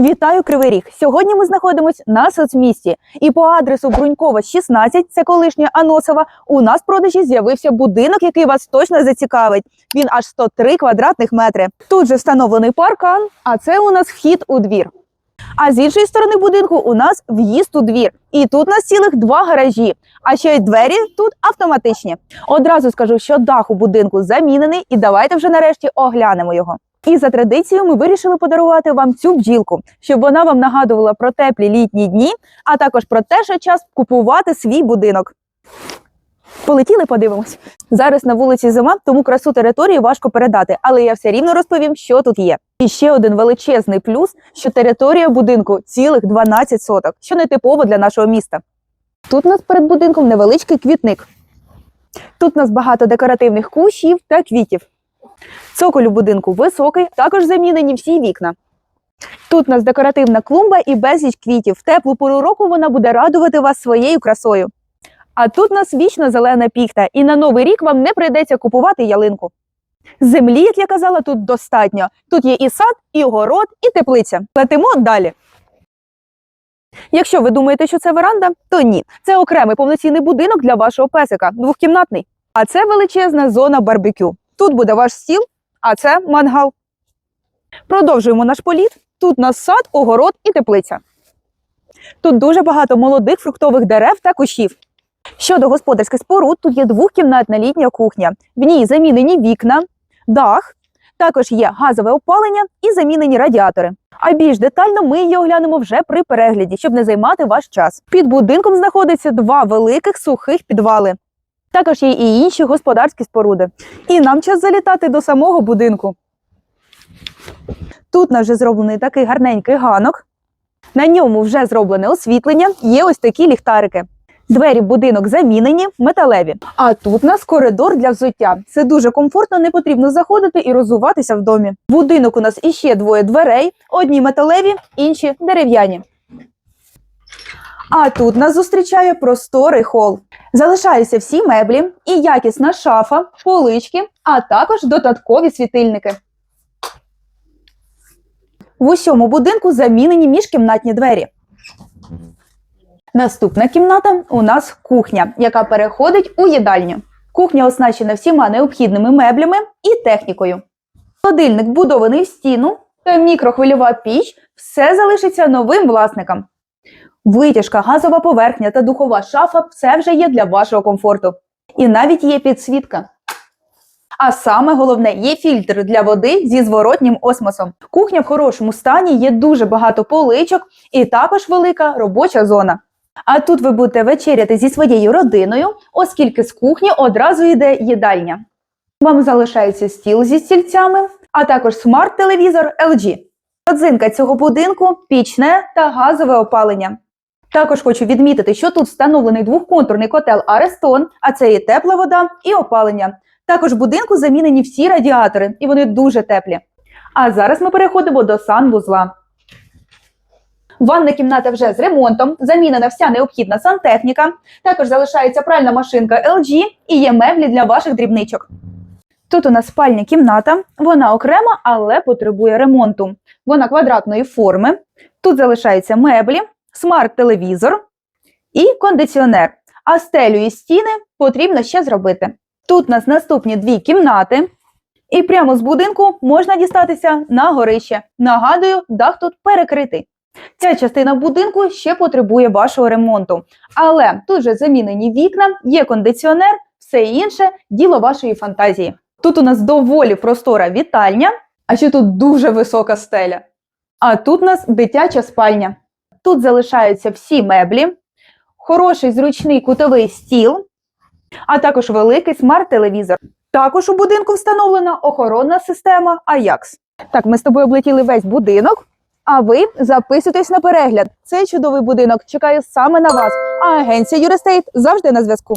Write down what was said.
Вітаю Кривий Ріг. Сьогодні ми знаходимося на соцмісті. І по адресу Брунькова 16, це колишня Аносова, у нас в продажі з'явився будинок, який вас точно зацікавить. Він аж 103 квадратних метри. Тут же встановлений паркан, а це у нас вхід у двір. А з іншої сторони будинку у нас в'їзд у двір. І тут у нас цілих два гаражі. А ще й двері тут автоматичні. Одразу скажу, що дах у будинку замінений, і давайте вже нарешті оглянемо його. І за традицією ми вирішили подарувати вам цю бджілку, щоб вона вам нагадувала про теплі літні дні, а також про те, що час купувати свій будинок. Полетіли, подивимось. Зараз на вулиці зима, тому красу території важко передати, але я все рівно розповім, що тут є. І ще один величезний плюс, що територія будинку цілих 12 соток, що не типово для нашого міста. Тут у нас перед будинком невеличкий квітник. Тут у нас багато декоративних кущів та квітів. Цоколь у будинку високий, також замінені всі вікна. Тут у нас декоративна клумба і безліч квітів. В теплу пору року вона буде радувати вас своєю красою. А тут у нас вічно зелена піхта, і на новий рік вам не прийдеться купувати ялинку. Землі, як я казала, тут достатньо. Тут є і сад, і город, і теплиця. Летимо далі. Якщо ви думаєте, що це веранда, то ні. Це окремий повноцінний будинок для вашого песика, двохкімнатний. А це величезна зона барбекю. Тут буде ваш стіл, а це мангал. Продовжуємо наш політ. Тут у нас сад, огород і теплиця. Тут дуже багато молодих фруктових дерев та кущів. Щодо господарських споруд, тут є двохкімнатна літня кухня. В ній замінені вікна, дах, також є газове опалення і замінені радіатори. А більш детально ми її оглянемо вже при перегляді, щоб не займати ваш час. Під будинком знаходиться два великих сухих підвали. Також є і інші господарські споруди. І нам час залітати до самого будинку. Тут у нас вже зроблений такий гарненький ганок. На ньому вже зроблене освітлення, є ось такі ліхтарики. Двері в будинок замінені, металеві. А тут у нас коридор для взуття. Це дуже комфортно, не потрібно заходити і розуватися в домі. Будинок у нас іще двоє дверей: одні металеві, інші дерев'яні. А тут нас зустрічає просторий хол. Залишаються всі меблі і якісна шафа, полички, а також додаткові світильники. В усьому будинку замінені міжкімнатні двері. Наступна кімната у нас кухня, яка переходить у їдальню. Кухня оснащена всіма необхідними меблями і технікою. Холодильник будований в стіну та мікрохвильова піч все залишиться новим власникам. Витяжка, газова поверхня та духова шафа все вже є для вашого комфорту. І навіть є підсвітка. А саме головне є фільтр для води зі зворотнім осмосом. Кухня в хорошому стані, є дуже багато поличок і також велика робоча зона. А тут ви будете вечеряти зі своєю родиною, оскільки з кухні одразу йде їдальня. Вам залишається стіл зі стільцями, а також смарт-телевізор LG. Родзинка цього будинку пічне та газове опалення. Також хочу відмітити, що тут встановлений двохконтурний котел Арестон, а це і тепла вода, і опалення. Також в будинку замінені всі радіатори, і вони дуже теплі. А зараз ми переходимо до санвузла. Ванна кімната вже з ремонтом, замінена вся необхідна сантехніка. Також залишається пральна машинка LG і є меблі для ваших дрібничок. Тут у нас спальня кімната, вона окрема, але потребує ремонту. Вона квадратної форми. Тут залишаються меблі, смарт-телевізор і кондиціонер. А стелю і стіни потрібно ще зробити. Тут у нас наступні дві кімнати. І прямо з будинку можна дістатися на горище. Нагадую, дах тут перекритий. Ця частина будинку ще потребує вашого ремонту. Але тут же замінені вікна, є кондиціонер, все інше діло вашої фантазії. Тут у нас доволі простора вітальня, а ще тут дуже висока стеля. А тут у нас дитяча спальня. Тут залишаються всі меблі, хороший зручний кутовий стіл, а також великий смарт-телевізор. Також у будинку встановлена охоронна система AJAX. Так, ми з тобою облетіли весь будинок. А ви записуйтесь на перегляд. Цей чудовий будинок чекає саме на вас. А агенція Юрестейт завжди на зв'язку.